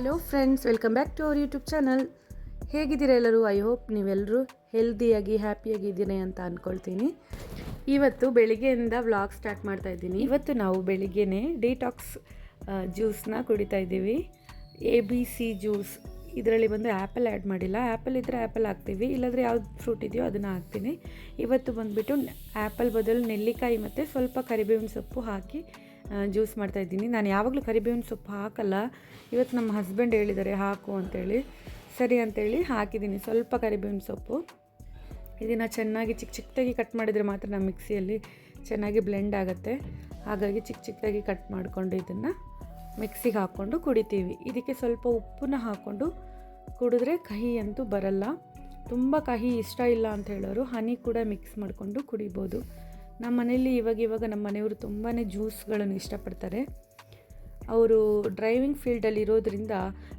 Hello friends welcome back to our YouTube channel ಹೇಗಿದ್ದೀರಾ ಎಲ್ಲರೂ? I hope ನೀವೆಲ್ಲರೂ ಹೆಲ್ದಿಯಾಗಿ ಹ್ಯಾಪಿಯಾಗಿದ್ದೀರಿ ಅಂತ ಅಂದ್ಕೊಳ್ತೀನಿ ಇವತ್ತು ಬೆಳಿಗ್ಗೆಯಿಂದ ವ್ಲಾಗ್ ಸ್ಟಾರ್ಟ್ ಮಾಡ್ತಾ ಇದ್ದೀನಿ. ಇವತ್ತು ನಾವು ಬೆಳಿಗ್ಗೆನೇ ಡಿಟಾಕ್ಸ್ ಜ್ಯೂಸ್ನ ಕುಡಿತಾ ಇದ್ದೀವಿ. ಎ ಬಿ ಸಿ ಜ್ಯೂಸ್ ಇದರಲ್ಲಿ ಬಂದು ಆ್ಯಪಲ್ ಆ್ಯಡ್ ಮಾಡಿಲ್ಲ. ಆ್ಯಪಲ್ ಇದ್ದರೆ ಆ್ಯಪಲ್ ಹಾಕ್ತೀವಿ. ಇಲ್ಲಾಂದರೆ ಯಾವ್ದು ಫ್ರೂಟ್ ಇದೆಯೋ ಅದನ್ನು ಹಾಕ್ತೀನಿ. ಇವತ್ತು ಬಂದುಬಿಟ್ಟು ಆ್ಯಪಲ್ ಬದಲು ನೆಲ್ಲಿಕಾಯಿ ಮತ್ತು ಸ್ವಲ್ಪ ಕರಿಬೇವಿನ ಸೊಪ್ಪು ಹಾಕಿ ಜ್ಯೂಸ್ ಮಾಡ್ತಾಯಿದ್ದೀನಿ ನಾನು ಯಾವಾಗಲೂ ಕರಿಬೇವಿನ ಸೊಪ್ಪು ಹಾಕಲ್ಲ. ಇವತ್ತು ನಮ್ಮ ಹಸ್ಬೆಂಡ್ ಹೇಳಿದ್ದಾರೆ, ಹಾಕು ಅಂತೇಳಿ. ಸರಿ ಅಂತೇಳಿ ಹಾಕಿದ್ದೀನಿ. ಸ್ವಲ್ಪ ಕರಿಬೇವಿನ ಸೊಪ್ಪು. ಇದನ್ನು ಚೆನ್ನಾಗಿ ಚಿಕ್ಕ ಚಿಕ್ಕದಾಗಿ ಕಟ್ ಮಾಡಿದರೆ ಮಾತ್ರ ನಮ್ಮ ಮಿಕ್ಸಿಯಲ್ಲಿ ಚೆನ್ನಾಗಿ ಬ್ಲೆಂಡ್ ಆಗುತ್ತೆ. ಹಾಗಾಗಿ ಚಿಕ್ಕ ಚಿಕ್ಕದಾಗಿ ಕಟ್ ಮಾಡಿಕೊಂಡು ಇದನ್ನು ಮಿಕ್ಸಿಗೆ ಹಾಕ್ಕೊಂಡು ಕುಡಿತೀವಿ. ಇದಕ್ಕೆ ಸ್ವಲ್ಪ ಉಪ್ಪನ್ನ ಹಾಕ್ಕೊಂಡು ಕುಡಿದ್ರೆ ಕಹಿ ಅಂತೂ ಬರಲ್ಲ. ತುಂಬ ಕಹಿ ಇಷ್ಟ ಇಲ್ಲ ಅಂತ ಹೇಳೋರು. ಹನಿ ಕೂಡ ಮಿಕ್ಸ್ ಮಾಡಿಕೊಂಡು ಕುಡಿಬೋದು. ನಮ್ಮ ಮನೇಲಿ ಇವಾಗ ಇವಾಗ ನಮ್ಮ ಮನೆಯವರು ತುಂಬಾ ಜ್ಯೂಸ್ಗಳನ್ನು ಇಷ್ಟಪಡ್ತಾರೆ. ಅವರು ಡ್ರೈವಿಂಗ್ ಫೀಲ್ಡಲ್ಲಿ ಇರೋದ್ರಿಂದ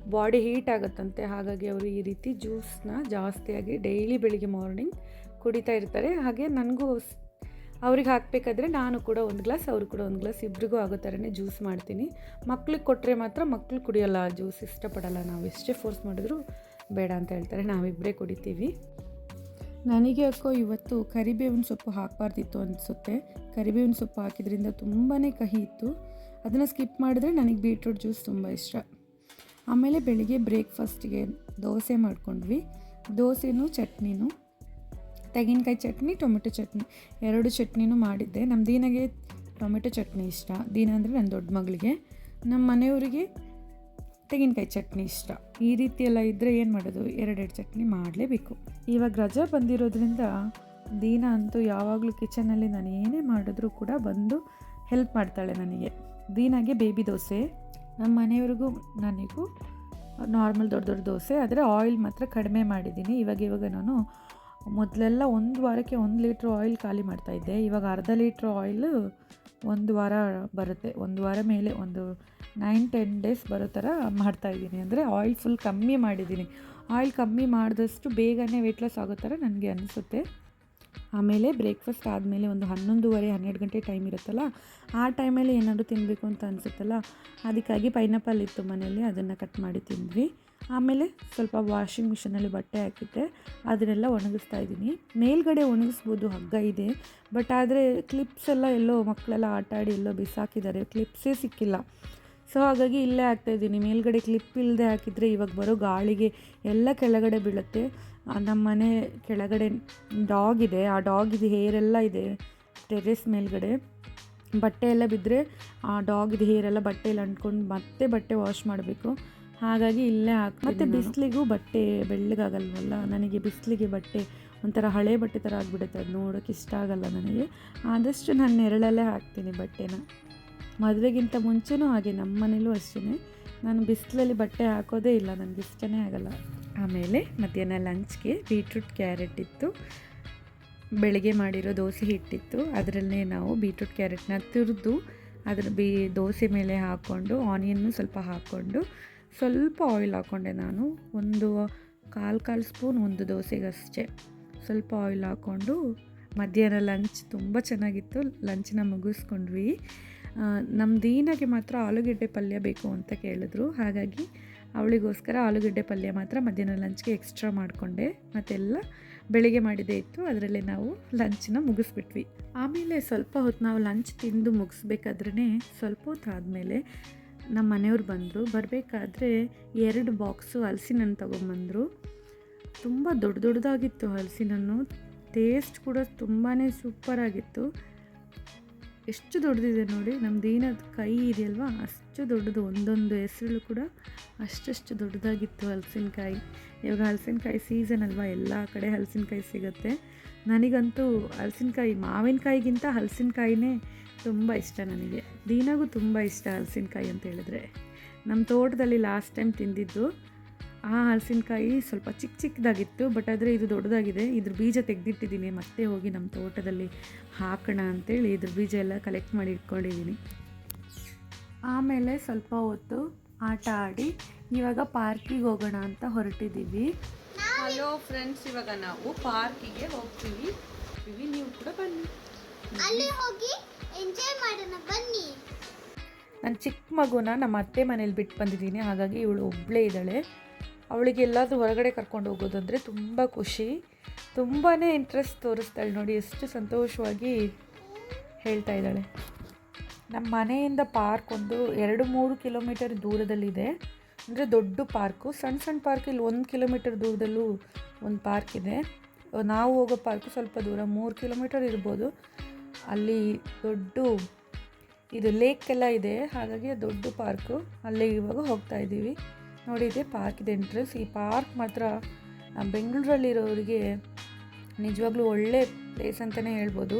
ಬಾಡಿ ಹೀಟ್ ಆಗುತ್ತಂತೆ. ಹಾಗಾಗಿ ಅವರು ಈ ರೀತಿ ಜ್ಯೂಸನ್ನ ಜಾಸ್ತಿಯಾಗಿ ಡೈಲಿ ಬೆಳಿಗ್ಗೆ ಮಾರ್ನಿಂಗ್ ಕುಡಿತಾ ಇರ್ತಾರೆ. ಹಾಗೆ ನನಗೂ ಅವ್ರಿಗೆ ಹಾಕಬೇಕಾದ್ರೆ ನಾನು ಕೂಡ ಒಂದು ಗ್ಲಾಸ್, ಅವರು ಕೂಡ ಒಂದು ಗ್ಲಾಸ್, ಇಬ್ರಿಗೂ ಆಗೋ ಥರನೇ ಜ್ಯೂಸ್ ಮಾಡ್ತೀನಿ. ಮಕ್ಳಿಗೆ ಕೊಟ್ಟರೆ ಮಾತ್ರ ಮಕ್ಕಳು ಕುಡಿಯೋಲ್ಲ, ಜ್ಯೂಸ್ ಇಷ್ಟಪಡಲ್ಲ. ನಾವು ಎಷ್ಟೇ ಫೋರ್ಸ್ ಮಾಡಿದ್ರು ಬೇಡ ಅಂತ ಹೇಳ್ತಾರೆ. ನಾವಿಬ್ಬರೇ ಕುಡಿತೀವಿ. ನನಗೆ ಯಾಕೋ ಇವತ್ತು ಕರಿಬೇವಿನ ಸೊಪ್ಪು ಹಾಕಬಾರ್ದಿತ್ತು ಅನಿಸುತ್ತೆ. ಕರಿಬೇವಿನ ಸೊಪ್ಪು ಹಾಕಿದ್ರಿಂದ ತುಂಬಾ ಕಹಿ ಇತ್ತು. ಅದನ್ನು ಸ್ಕಿಪ್ ಮಾಡಿದ್ರೆ ನನಗೆ ಬೀಟ್ರೂಟ್ ಜ್ಯೂಸ್ ತುಂಬ ಇಷ್ಟ. ಆಮೇಲೆ ಬೆಳಿಗ್ಗೆ ಬ್ರೇಕ್ಫಾಸ್ಟಿಗೆ ದೋಸೆ ಮಾಡ್ಕೊಂಡ್ವಿ. ದೋಸೆನೂ ಚಟ್ನಿನೂ. ತೆಂಗಿನಕಾಯಿ ಚಟ್ನಿ, ಟೊಮೆಟೊ ಚಟ್ನಿ, ಎರಡು ಚಟ್ನಿನೂ ಮಾಡಿದ್ದೆ. ನಮ್ಮ ದಿನಗೆ ಟೊಮೆಟೊ ಚಟ್ನಿ ಇಷ್ಟ. ದೀನ ಅಂದರೆ ನನ್ನ ದೊಡ್ಡ ಮಗಳಿಗೆ. ನಮ್ಮ ಮನೆಯವರಿಗೆ ತೆಂಗಿನಕಾಯಿ ಚಟ್ನಿ ಇಷ್ಟ. ಈ ರೀತಿ ಎಲ್ಲ ಇದ್ದರೆ ಏನು ಮಾಡೋದು? ಎರಡೆರಡು ಚಟ್ನಿ ಮಾಡಲೇಬೇಕು. ಇವಾಗ ರಜಾ ಬಂದಿರೋದ್ರಿಂದ ದೀನ ಅಂತೂ ಯಾವಾಗಲೂ ಕಿಚನಲ್ಲಿ ನಾನು ಏನೇ ಮಾಡಿದ್ರೂ ಕೂಡ ಬಂದು ಹೆಲ್ಪ್ ಮಾಡ್ತಾಳೆ ನನಗೆ. ದೀನಾಗೆ ಬೇಬಿ ದೋಸೆ. ನಮ್ಮ ಮನೆಯವ್ರಿಗೂ, ನನಗೂ ನಾರ್ಮಲ್ ದೊಡ್ಡ ದೊಡ್ಡ ದೋಸೆ, ಆದರೆ ಆಯಿಲ್ ಮಾತ್ರ ಕಡಿಮೆ ಮಾಡಿದ್ದೀನಿ. ಇವಾಗ ಇವಾಗ ನಾನು ಮೊದಲೆಲ್ಲ ಒಂದು ವಾರಕ್ಕೆ ಒಂದು ಲೀಟ್ರ್ ಆಯಿಲ್ ಖಾಲಿ ಮಾಡ್ತಾಯಿದ್ದೆ ಇವಾಗ ಅರ್ಧ ಲೀಟ್ರ್ ಆಯಿಲ್ ಒಂದು ವಾರ ಬರುತ್ತೆ. ಒಂದು ವಾರ ಮೇಲೆ ಒಂದು ನೈನ್ ಟೆನ್ ಡೇಸ್ ಬರೋ ಥರ ಮಾಡ್ತಾಯಿದ್ದೀನಿ ಅಂದರೆ ಆಯಿಲ್ ಫುಲ್ ಕಮ್ಮಿ ಮಾಡಿದ್ದೀನಿ. ಆಯಿಲ್ ಕಮ್ಮಿ ಮಾಡಿದಷ್ಟು ಬೇಗನೆ ವೆಯ್ಟ್ ಲಾಸ್ ಆಗೋ ಥರ ನನಗೆ ಅನಿಸುತ್ತೆ. ಆಮೇಲೆ ಬ್ರೇಕ್ಫಾಸ್ಟ್ ಆದಮೇಲೆ ಒಂದು ಹನ್ನೊಂದುವರೆ, ಹನ್ನೆರಡು ಗಂಟೆ ಟೈಮ್ ಇರುತ್ತಲ್ಲ, ಆ ಟೈಮಲ್ಲಿ ಏನಾದರೂ ತಿನ್ನಬೇಕು ಅಂತ ಅನಿಸುತ್ತಲ್ಲ, ಅದಕ್ಕಾಗಿ ಪೈನಾಪಲ್ ಇತ್ತು ಮನೆಯಲ್ಲಿ, ಅದನ್ನು ಕಟ್ ಮಾಡಿ ತಿಂದ್ವಿ. ಆಮೇಲೆ ಸ್ವಲ್ಪ ವಾಷಿಂಗ್ ಮಿಷಿನಲ್ಲಿ ಬಟ್ಟೆ ಹಾಕಿದ್ದೆ, ಅದನ್ನೆಲ್ಲ ಒಣಗಿಸ್ತಾ ಇದ್ದೀನಿ. ಮೇಲ್ಗಡೆ ಒಣಗಿಸ್ಬೋದು ಹಗ್ಗ ಇದೆ ಬಟ್ ಆದರೆ ಕ್ಲಿಪ್ಸ್ ಎಲ್ಲ ಎಲ್ಲೋ ಮಕ್ಕಳೆಲ್ಲ ಆಟ ಆಡಿ ಎಲ್ಲೋ ಬಿಸಾಕಿದ್ದಾರೆ ಕ್ಲಿಪ್ಸೇ ಸಿಕ್ಕಿಲ್ಲ. ಸೊ ಹಾಗಾಗಿ ಇಲ್ಲೇ ಹಾಕ್ತಾಯಿದ್ದೀನಿ ಮೇಲ್ಗಡೆ ಕ್ಲಿಪ್ ಇಲ್ಲದೆ ಹಾಕಿದರೆ ಇವಾಗ ಬರೋ ಗಾಳಿಗೆ ಎಲ್ಲ ಕೆಳಗಡೆ ಬೀಳುತ್ತೆ. ನಮ್ಮ ಮನೆ ಕೆಳಗಡೆ ಡಾಗ್ ಇದೆ. ಆ ಡಾಗಿದು ಎಲ್ಲ ಇದೆ ಟೆರೆಸ್ ಮೇಲ್ಗಡೆ. ಬಟ್ಟೆ ಎಲ್ಲ ಬಿದ್ದರೆ ಆ ಡಾಗಿದು ಹೇರೆಲ್ಲ ಬಟ್ಟೆಯಲ್ಲಿ ಅಂಟ್ಕೊಂಡು ಮತ್ತೆ ಬಟ್ಟೆ ವಾಶ್ ಮಾಡಬೇಕು. ಹಾಗಾಗಿ ಇಲ್ಲೇ ಹಾಕಿ ಮತ್ತು ಬಿಸಿಲಿಗೂ ಬಟ್ಟೆ ಬೆಳ್ಳಗಾಗಲ್ವಲ್ಲ? ನನಗೆ ಬಿಸಿಲಿಗೆ ಬಟ್ಟೆ ಒಂಥರ ಹಳೆ ಬಟ್ಟೆ ಥರ ಆಗಿಬಿಡುತ್ತೆ. ಅದು ನೋಡೋಕೆ ಇಷ್ಟ ಆಗಲ್ಲ ನನಗೆ. ಆದಷ್ಟು ನಾನು ನೆರಳಲ್ಲೇ ಹಾಕ್ತೀನಿ ಬಟ್ಟೆನ. ಮದುವೆಗಿಂತ ಮುಂಚೆನೂ ಹಾಗೆ ನಮ್ಮ ಮನೇಲೂ ಅಷ್ಟೇ ನಾನು ಬಿಸಿಲಲ್ಲಿ ಬಟ್ಟೆ ಹಾಕೋದೇ ಇಲ್ಲ ನನಗೆ ಇಷ್ಟನೇ ಆಗಲ್ಲ. ಆಮೇಲೆ ಮಧ್ಯಾಹ್ನ ಲಂಚ್ಗೆ ಬೀಟ್ರೂಟ್ ಕ್ಯಾರೆಟ್ ಇತ್ತು. ಬೆಳಗ್ಗೆ ಮಾಡಿರೋ ದೋಸೆ ಹಿಟ್ಟಿತ್ತು. ಅದರಲ್ಲೇ ನಾವು ಬೀಟ್ರೂಟ್ ಕ್ಯಾರೆಟ್ನ ತುರಿದು ಅದರ ಬೀ ದೋಸೆ ಮೇಲೆ ಹಾಕ್ಕೊಂಡು, ಆನಿಯನ್ನು ಸ್ವಲ್ಪ ಹಾಕ್ಕೊಂಡು, ಸ್ವಲ್ಪ ಆಯಿಲ್ ಹಾಕ್ಕೊಂಡೆ ನಾನು. ಒಂದು ಕಾಲು ಕಾಲು ಸ್ಪೂನ್ ಒಂದು ದೋಸೆಗಷ್ಟೇ. ಸ್ವಲ್ಪ ಆಯಿಲ್ ಹಾಕ್ಕೊಂಡು ಮಧ್ಯಾಹ್ನ ಲಂಚ್ ತುಂಬ ಚೆನ್ನಾಗಿತ್ತು. ಲಂಚನ್ನ ಮುಗಿಸ್ಕೊಂಡ್ವಿ. ನಮ್ಮ ದೀನಾಗೆ ಮಾತ್ರ ಆಲೂಗೆಡ್ಡೆ ಪಲ್ಯ ಬೇಕು ಅಂತ ಕೇಳಿದ್ರು. ಹಾಗಾಗಿ ಅವಳಿಗೋಸ್ಕರ ಆಲೂಗಡ್ಡೆ ಪಲ್ಯ ಮಾತ್ರ ಮಧ್ಯಾಹ್ನ ಲಂಚ್ಗೆ ಎಕ್ಸ್ಟ್ರಾ ಮಾಡಿಕೊಂಡೆ. ಮತ್ತೆಲ್ಲ ಬೆಳಿಗ್ಗೆ ಮಾಡಿದ್ದೇ ಇತ್ತು. ಅದರಲ್ಲೇ ನಾವು ಲಂಚನ್ನ ಮುಗಿಸ್ಬಿಟ್ವಿ. ಆಮೇಲೆ ಸ್ವಲ್ಪ ಹೊತ್ತು ನಾವು ಲಂಚ್ ತಿಂದು ಮುಗಿಸ್ಬೇಕಾದ್ರೇ ಸ್ವಲ್ಪ ಹೊತ್ತು ಆದಮೇಲೆ ನಮ್ಮ ಮನೆಯವ್ರು ಬಂದರು. ಬರಬೇಕಾದ್ರೆ ಎರಡು ಬಾಕ್ಸು ಹಲಸಿನನ್ನು ತೊಗೊಂಬಂದರು. ತುಂಬ ದೊಡ್ಡ ದೊಡ್ಡದಾಗಿತ್ತು ಹಲಸಿನನ್ನು ಟೇಸ್ಟ್ ಕೂಡ ತುಂಬಾ ಸೂಪರಾಗಿತ್ತು. ಎಷ್ಟು ದೊಡ್ಡದಿದೆ ನೋಡಿ ನಮ್ಮ ದೀನದ ಕೈ ಇದೆಯಲ್ವಾ, ಅಷ್ಟು ದೊಡ್ಡದು, ಒಂದೊಂದು ಹೆಸರು ಕೂಡ ಅಷ್ಟಷ್ಟು ದೊಡ್ಡದಾಗಿತ್ತು ಹಲಸಿನಕಾಯಿ. ಇವಾಗ ಹಲಸಿನಕಾಯಿ ಸೀಸನ್ ಅಲ್ವಾ, ಎಲ್ಲ ಕಡೆ ಹಲಸಿನಕಾಯಿ ಸಿಗುತ್ತೆ. ನನಗಂತೂ ಹಲಸಿನಕಾಯಿ, ಮಾವಿನಕಾಯಿಗಿಂತ ಹಲಸಿನಕಾಯಿನೇ ತುಂಬ ಇಷ್ಟ ನನಗೆ. ದೀನಾಗೂ ತುಂಬ ಇಷ್ಟ ಹಲಸಿನಕಾಯಿ ಅಂತ ಹೇಳಿದ್ರೆ. ನಮ್ಮ ತೋಟದಲ್ಲಿ ಲಾಸ್ಟ್ ಟೈಮ್ ತಿಂದಿದ್ದು ಆ ಹಲಸಿನಕಾಯಿ ಸ್ವಲ್ಪ ಚಿಕ್ಕ ಚಿಕ್ಕದಾಗಿತ್ತು ಬಟ್ ಆದರೆ ಇದು ದೊಡ್ಡದಾಗಿದೆ. ಇದ್ರ ಬೀಜ ತೆಗೆದಿಟ್ಟಿದ್ದೀನಿ ಮತ್ತೆ ಹೋಗಿ ನಮ್ಮ ತೋಟದಲ್ಲಿ ಹಾಕೋಣ ಅಂತೇಳಿ ಇದ್ರ ಬೀಜ ಎಲ್ಲ ಕಲೆಕ್ಟ್ ಮಾಡಿ ಇಟ್ಕೊಂಡಿದ್ದೀನಿ. ಆಮೇಲೆ ಸ್ವಲ್ಪ ಹೊತ್ತು ಆಟ ಆಡಿ ಇವಾಗ ಪಾರ್ಕಿಗೆ ಹೋಗೋಣ ಅಂತ ಹೊರಟಿದ್ದೀವಿ ಹಲೋ ಫ್ರೆಂಡ್ಸ್ ಇವಾಗ ನಾವು ಪಾರ್ಕಿಗೆ ಹೋಗ್ತೀವಿ. ನೀವು ಕೂಡ ಬನ್ನಿ. ಅಲ್ಲಿ ಹೋಗಿ ಎಂಜಾಯ್ ಮಾಡೋಣ ಬನ್ನಿ. ನನ್ನ ಚಿಕ್ಕ ಮಗುನ ನಮ್ಮ ಅತ್ತೆ ಮನೇಲಿ ಬಿಟ್ಟು ಬಂದಿದ್ದೀನಿ ಹಾಗಾಗಿ ಇವಳು ಒಬ್ಬಳೇ ಇದ್ದಾಳೆ. ಅವಳಿಗೆ ಎಲ್ಲಾದರೂ ಹೊರಗಡೆ ಕರ್ಕೊಂಡು ಹೋಗೋದು ಅಂದರೆ ತುಂಬ ಖುಷಿ. ತುಂಬಾ ಇಂಟ್ರೆಸ್ಟ್ ತೋರಿಸ್ತಾಳೆ ನೋಡಿ, ಎಷ್ಟು ಸಂತೋಷವಾಗಿ ಹೇಳ್ತಾ ಇದ್ದಾಳೆ. ನಮ್ಮ ಮನೆಯಿಂದ ಪಾರ್ಕ್ ಒಂದು ಎರಡು ಮೂರು ಕಿಲೋಮೀಟರ್ ದೂರದಲ್ಲಿದೆ. ಅಂದರೆ ದೊಡ್ಡ ಪಾರ್ಕು ಸಣ್ಣ ಸಣ್ಣ ಪಾರ್ಕ್ ಇಲ್ಲಿ ಒಂದು ಕಿಲೋಮೀಟರ್ ದೂರದಲ್ಲೂ ಒಂದು ಪಾರ್ಕ್ ಇದೆ. ನಾವು ಹೋಗೋ ಪಾರ್ಕು ಸ್ವಲ್ಪ ದೂರ, ಮೂರು ಕಿಲೋಮೀಟರ್ ಇರ್ಬೋದು. ಅಲ್ಲಿ ದೊಡ್ಡ ಇದು ಲೇಕ್ ಎಲ್ಲ ಇದೆ, ಹಾಗಾಗಿ ದೊಡ್ಡ ಪಾರ್ಕು ಅಲ್ಲಿ ಇವಾಗ ಹೋಗ್ತಾ ಇದ್ದೀವಿ. ನೋಡಿ, ಇದೆ ಪಾರ್ಕ್ ಇದೆ ಎಂಟ್ರೆನ್ಸ್ ಈ ಪಾರ್ಕ್ ಮಾತ್ರ ಬೆಂಗಳೂರಲ್ಲಿರೋರಿಗೆ ನಿಜವಾಗ್ಲೂ ಒಳ್ಳೆ ಪ್ಲೇಸ್ ಅಂತಲೇ ಹೇಳ್ಬೋದು.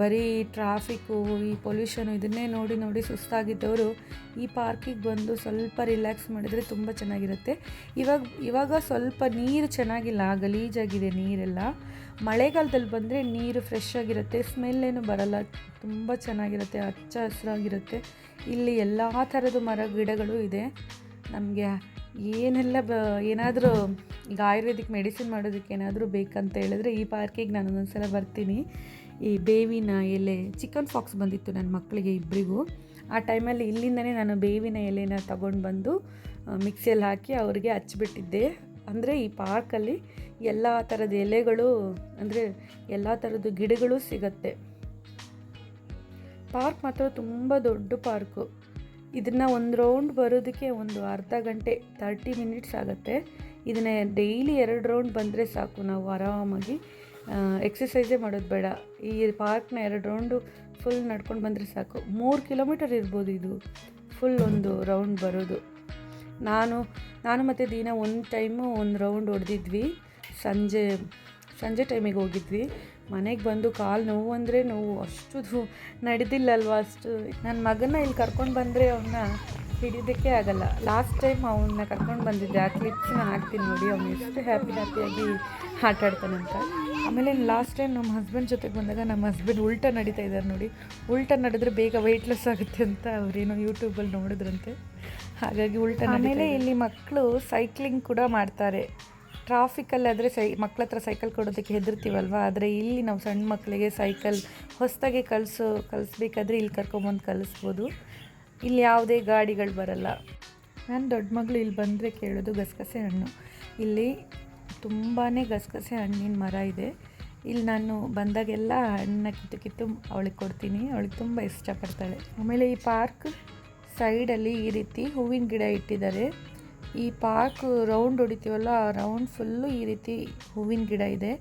ಬರೀ ಟ್ರಾಫಿಕ್ಕು ಈ ಪೊಲ್ಯೂಷನು ಇದನ್ನೇ ನೋಡಿ ನೋಡಿ ಸುಸ್ತಾಗಿದ್ದವರು ಈ ಪಾರ್ಕಿಗೆ ಬಂದು ಸ್ವಲ್ಪ ರಿಲ್ಯಾಕ್ಸ್ ಮಾಡಿದರೆ ತುಂಬ ಚೆನ್ನಾಗಿರುತ್ತೆ. ಇವಾಗ ಇವಾಗ ಸ್ವಲ್ಪ ನೀರು ಚೆನ್ನಾಗಿಲ್ಲ ಗಲೀಜಾಗಿದೆ ನೀರೆಲ್ಲ. ಮಳೆಗಾಲದಲ್ಲಿ ಬಂದರೆ ನೀರು ಫ್ರೆಶ್ ಆಗಿರುತ್ತೆ ಸ್ಮೆಲ್ಲೇನು ಬರಲ್ಲ, ತುಂಬ ಚೆನ್ನಾಗಿರುತ್ತೆ, ಹಚ್ಚ ಹಸಿರಾಗಿರುತ್ತೆ. ಇಲ್ಲಿ ಎಲ್ಲ ಥರದ ಮರ, ಗಿಡಗಳು ಇದೆ. ನಮಗೆ ಏನೆಲ್ಲ ಬ ಏನಾದರೂ ಈಗ ಆಯುರ್ವೇದಿಕ್ ಮೆಡಿಸಿನ್ ಮಾಡೋದಕ್ಕೆ ಏನಾದರೂ ಬೇಕಂತ ಹೇಳಿದ್ರೆ ಈ ಪಾರ್ಕಿಗೆ ನಾನು ಒಂದೊಂದ್ಸಲ ಬರ್ತೀನಿ. ಈ ಬೇವಿನ ಎಲೆ, ಚಿಕನ್ ಫಾಕ್ಸ್ ಬಂದಿತ್ತು ನನ್ನ ಮಕ್ಕಳಿಗೆ ಇಬ್ಬರಿಗೂ ಆ ಟೈಮಲ್ಲಿ ಇಲ್ಲಿಂದನೇ ನಾನು ಬೇವಿನ ಎಲೆನ ತಗೊಂಡು ಬಂದು ಮಿಕ್ಸಿಯಲ್ಲಿ ಹಾಕಿ ಅವರಿಗೆ ಹಚ್ಚಿಬಿಟ್ಟಿದ್ದೆ ಅಂದರೆ ಈ ಪಾರ್ಕಲ್ಲಿ ಎಲ್ಲ ಥರದ ಎಲೆಗಳು, ಅಂದರೆ ಎಲ್ಲ ಥರದ ಗಿಡಗಳು ಸಿಗತ್ತೆ. ಪಾರ್ಕ್ ಮಾತ್ರ ತುಂಬ ದೊಡ್ಡ ಪಾರ್ಕು. ಇದನ್ನು ಒಂದು ರೌಂಡ್ ಬರೋದಕ್ಕೆ ಒಂದು ಅರ್ಧ ಗಂಟೆ ತರ್ಟಿ ಮಿನಿಟ್ಸ್ ಆಗುತ್ತೆ. ಇದನ್ನ ಡೈಲಿ ಎರಡು ರೌಂಡ್ ಬಂದರೆ ಸಾಕು ನಾವು ಆರಾಮಾಗಿ. ಎಕ್ಸಸೈಸೇ ಮಾಡೋದು ಬೇಡ. ಈ ಪಾರ್ಕ್ನ ಎರಡು ರೌಂಡು ಫುಲ್ ನಡ್ಕೊಂಡು ಬಂದರೆ ಸಾಕು. ಮೂರು ಕಿಲೋಮೀಟರ್ ಇರ್ಬೋದು ಇದು. ಫುಲ್ ಒಂದು ರೌಂಡ್ ಬರೋದು. ನಾನು ನಾನು ಮತ್ತು ದಿನ ಒಂದು ಟೈಮು ಒಂದು ರೌಂಡ್ ಹೊಡೆದಿದ್ವಿ. ಸಂಜೆ ಸಂಜೆ ಟೈಮಿಗೆ ಹೋಗಿದ್ವಿ. ಮನೆಗೆ ಬಂದು ಕಾಲು ನೋವು ಅಂದರೆ ನೋವು. ಅಷ್ಟು ನಡೆದಿಲ್ಲಲ್ವ ಅಷ್ಟು. ನನ್ನ ಮಗನ ಇಲ್ಲಿ ಕರ್ಕೊಂಡು ಬಂದರೆ ಅವನ್ನ ಹಿಡಿಯೋದಕ್ಕೆ ಆಗಲ್ಲ. ಲಾಸ್ಟ್ ಟೈಮ್ ಅವನ್ನ ಕರ್ಕೊಂಡು ಬಂದಿದ್ದೆ. ಆ ಕ್ಲಿಪ್ಸ್ನ ಹಾಕ್ತೀನಿ ನೋಡಿ. ಅವನು ಎಷ್ಟು ಹ್ಯಾಪಿ ಹ್ಯಾಪಿಯಾಗಿ ಆಟ ಆಡ್ತಾನಂತ ಆಮೇಲೆ ಲಾಸ್ಟ್ ಟೈಮ್ ನಮ್ಮ ಹಸ್ಬೆಂಡ್ ಜೊತೆಗೆ ಬಂದಾಗ ನಮ್ಮ ಹಸ್ಬೆಂಡ್ ಉಲ್ಟಾ ನಡೀತಾ ಇದ್ದಾರೆ ನೋಡಿ. ಉಲ್ಟಾ ನಡೆದ್ರೆ ಬೇಗ ವೆಯ್ಟ್ಲೆಸ್ ಆಗುತ್ತೆ ಅಂತ ಅವರೇನೋ ಯೂಟ್ಯೂಬಲ್ಲಿ ನೋಡಿದ್ರಂತೆ. ಹಾಗಾಗಿ ಉಲ್ಟಾ ಆಮೇಲೆ ಇಲ್ಲಿ ಮಕ್ಕಳು ಸೈಕ್ಲಿಂಗ್ ಕೂಡ ಮಾಡ್ತಾರೆ. ಟ್ರಾಫಿಕಲ್ಲಿ ಆದರೆ ಸೈ ಮಕ್ಳ ಹತ್ರ ಸೈಕಲ್ ಕೊಡೋದಕ್ಕೆ ಹೆದರ್ತೀವಲ್ವ? ಆದರೆ ಇಲ್ಲಿ ನಾವು ಸಣ್ಣ ಮಕ್ಕಳಿಗೆ ಸೈಕಲ್ ಹೊಸದಾಗಿ ಕಲಿಸೋ ಕಲಿಸ್ಬೇಕಾದ್ರೆ ಇಲ್ಲಿ ಕರ್ಕೊಂಬಂದು ಕಲಿಸ್ಬೋದು ಇಲ್ಲಿ ಯಾವುದೇ ಗಾಡಿಗಳು ಬರಲ್ಲ. ನಾನು ದೊಡ್ಡ ಮಗಳು ಇಲ್ಲಿ ಬಂದರೆ ಕೇಳೋದು ಗಸಗಸೆ ಹಣ್ಣು. ಇಲ್ಲಿ ತುಂಬಾ ಗಸಗಸೆ ಹಣ್ಣಿನ ಮರ ಇದೆ. ಇಲ್ಲಿ ನಾನು ಬಂದಾಗೆಲ್ಲ ಹಣ್ಣನ್ನ ಕಿತ್ತು ಕಿತ್ತು ಅವಳಿಗೆ ಕೊಡ್ತೀನಿ. ಅವಳಿಗೆ ತುಂಬ ಇಷ್ಟಪಡ್ತಾಳೆ. ಆಮೇಲೆ ಈ ಪಾರ್ಕ್ ಸೈಡಲ್ಲಿ ಈ ರೀತಿ ಹೂವಿನ ಗಿಡ ಇಟ್ಟಿದ್ದಾರೆ. ಈ ಪಾರ್ಕ್ ರೌಂಡ್ ಹೊಡಿತೀವಲ್ಲ ರೌಂಡ್ ಫುಲ್ಲು ಈ ರೀತಿ ಹೂವಿನ ಗಿಡ ಇದೆ.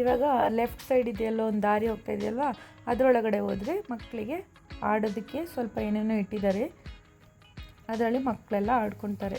ಇವಾಗ ಲೆಫ್ಟ್ ಸೈಡ್ ಇದೆಯಲ್ಲ, ಒಂದು ದಾರಿ ಹೋಗ್ತಾ ಇದೆಯಲ್ವ, ಅದರೊಳಗಡೆ ಹೋದರೆ ಮಕ್ಕಳಿಗೆ ಆಡೋದಕ್ಕೆ ಸ್ವಲ್ಪ ಏನೇನೋ ಇಟ್ಟಿದ್ದಾರೆ. ಅದರಲ್ಲಿ ಮಕ್ಕಳೆಲ್ಲ ಆಡ್ಕೊತಾರೆ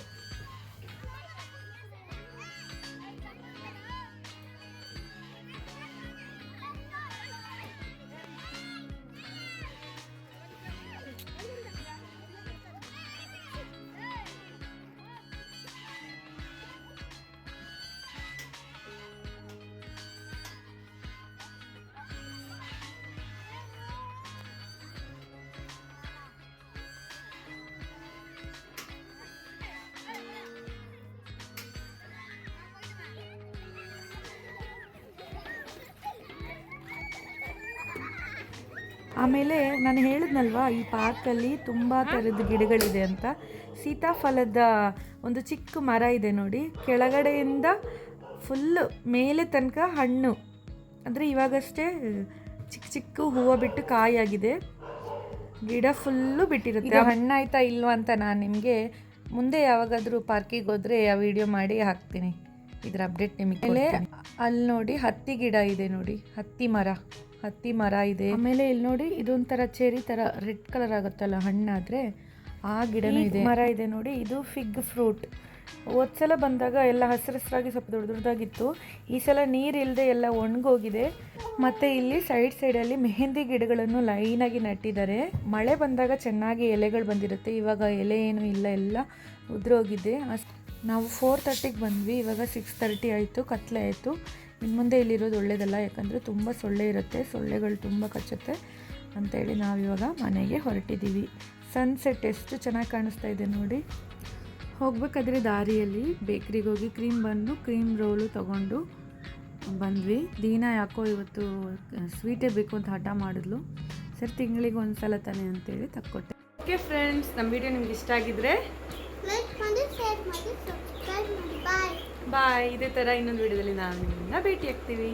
ಆಮೇಲೆ ನಾನು ಹೇಳಿದ್ನಲ್ವಾ ಈ ಪಾರ್ಕಲ್ಲಿ ತುಂಬ ಥರದ ಗಿಡಗಳಿದೆ ಅಂತ. ಸೀತಾಫಲದ ಒಂದು ಚಿಕ್ಕ ಮರ ಇದೆ ನೋಡಿ ಕೆಳಗಡೆಯಿಂದ ಫುಲ್ಲು ಮೇಲೆ ತನಕ ಹಣ್ಣು. ಅಂದರೆ ಇವಾಗಷ್ಟೇ ಚಿಕ್ಕ ಚಿಕ್ಕ ಹೂವು ಬಿಟ್ಟು ಕಾಯಾಗಿದೆ. ಗಿಡ ಫುಲ್ಲು ಬಿಟ್ಟಿರುತ್ತೆ. ಹಣ್ಣಾಯ್ತಾ ಇಲ್ವಾ ಅಂತ ನಾನು ನಿಮಗೆ ಮುಂದೆ ಯಾವಾಗಾದರೂ ಪಾರ್ಕಿಗೆ ಹೋದರೆ ಆ ವಿಡಿಯೋ ಮಾಡಿ ಹಾಕ್ತೀನಿ. ಇದರ ಅಪ್ಡೇಟ್ ನಿಮಗೆ ಅಲ್ಲಿ ನೋಡಿ ಹತ್ತಿ ಗಿಡ ಇದೆ ನೋಡಿ ಹತ್ತಿ ಮರ. ಹತ್ತಿ ಮರ ಇದೆ. ಆಮೇಲೆ ಇಲ್ಲಿ ನೋಡಿ ಇದೊಂಥರ ಚೆರಿ ಥರ ರೆಡ್ ಕಲರ್ ಆಗುತ್ತಲ್ಲ ಹಣ್ಣಾದರೆ ಆ ಗಿಡ ಇದೆ. ಮರ ಇದೆ ನೋಡಿ ಇದು ಫಿಗ್ ಫ್ರೂಟ್ ಸಲ ಬಂದಾಗ ಎಲ್ಲ ಹಸಿರು ಹಸಿರಾಗಿ ಸ್ವಲ್ಪ ದೊಡ್ಡ ದೊಡ್ಡದಾಗಿತ್ತು. ಈ ಸಲ ನೀರು ಇಲ್ಲದೆ ಎಲ್ಲ ಒಣಗೋಗಿದೆ. ಮತ್ತು ಇಲ್ಲಿ ಸೈಡ್ ಸೈಡಲ್ಲಿ ಮೆಹಂದಿ ಗಿಡಗಳನ್ನು ಲೈನಾಗಿ ನಟ್ಟಿದ್ದಾರೆ. ಮಳೆ ಬಂದಾಗ ಚೆನ್ನಾಗಿ ಎಲೆಗಳು ಬಂದಿರುತ್ತೆ. ಇವಾಗ ಎಲೆ ಏನು ಇಲ್ಲ ಎಲ್ಲ ಉದುರೋಗಿದೆ. ಅಷ್ಟು ನಾವು ಫೋರ್ ತರ್ಟಿಗೆ ಬಂದ್ವಿ. ಇವಾಗ ಸಿಕ್ಸ್ ತರ್ಟಿ ಆಯಿತು ಕತ್ಲೆ ಆಯಿತು. ಇನ್ನು ಮುಂದೆ ಇಲ್ಲಿರೋದು ಒಳ್ಳೇದಲ್ಲ, ಯಾಕಂದರೆ ತುಂಬ ಸೊಳ್ಳೆ ಇರುತ್ತೆ, ಸೊಳ್ಳೆಗಳು ತುಂಬ ಕಚ್ಚುತ್ತೆ ಅಂತೇಳಿ ನಾವಿವಾಗ ಮನೆಗೆ ಹೊರಟಿದ್ದೀವಿ ಸನ್ಸೆಟ್ ಎಷ್ಟು ಚೆನ್ನಾಗಿ ಕಾಣಿಸ್ತಾ ಇದೆ ನೋಡಿ. ಹೋಗಬೇಕಾದ್ರೆ ದಾರಿಯಲ್ಲಿ ಬೇಕ್ರಿಗೆ ಹೋಗಿ ಕ್ರೀಮ್ ಬಂದು ಕ್ರೀಮ್ ರೋಲು ತೊಗೊಂಡು ಬಂದ್ವಿ. ದಿನ ಯಾಕೋ ಇವತ್ತು ಸ್ವೀಟೇ ಬೇಕು ಅಂತ ಹಠ ಮಾಡಿದ್ಲು. ಸರಿ, ತಿಂಗಳಿಗೆ ಒಂದು ಸಲ ತಾನೆ ಅಂತೇಳಿ ತಕ್ಕೊಟ್ಟೆ. ಓಕೆ ಫ್ರೆಂಡ್ಸ್ ನಮ್ಮ ವಿಡಿಯೋ ನಿಮ್ಗೆ ಇಷ್ಟ ಆಗಿದ್ರೆ ಲೈಕ್ ಮಾಡಿ ಶೇರ್ ಮಾಡಿ ಸಬ್ಸ್ಕ್ರೈಬ್ ಮಾಡಿ ಬಾಯ್ ಇದೇ ಥರ ಇನ್ನೊಂದು ವಿಡಿಯೋದಲ್ಲಿ ನಾನು ನಿಮ್ಮನ್ನ ಭೇಟಿ ಆಗ್ತೀವಿ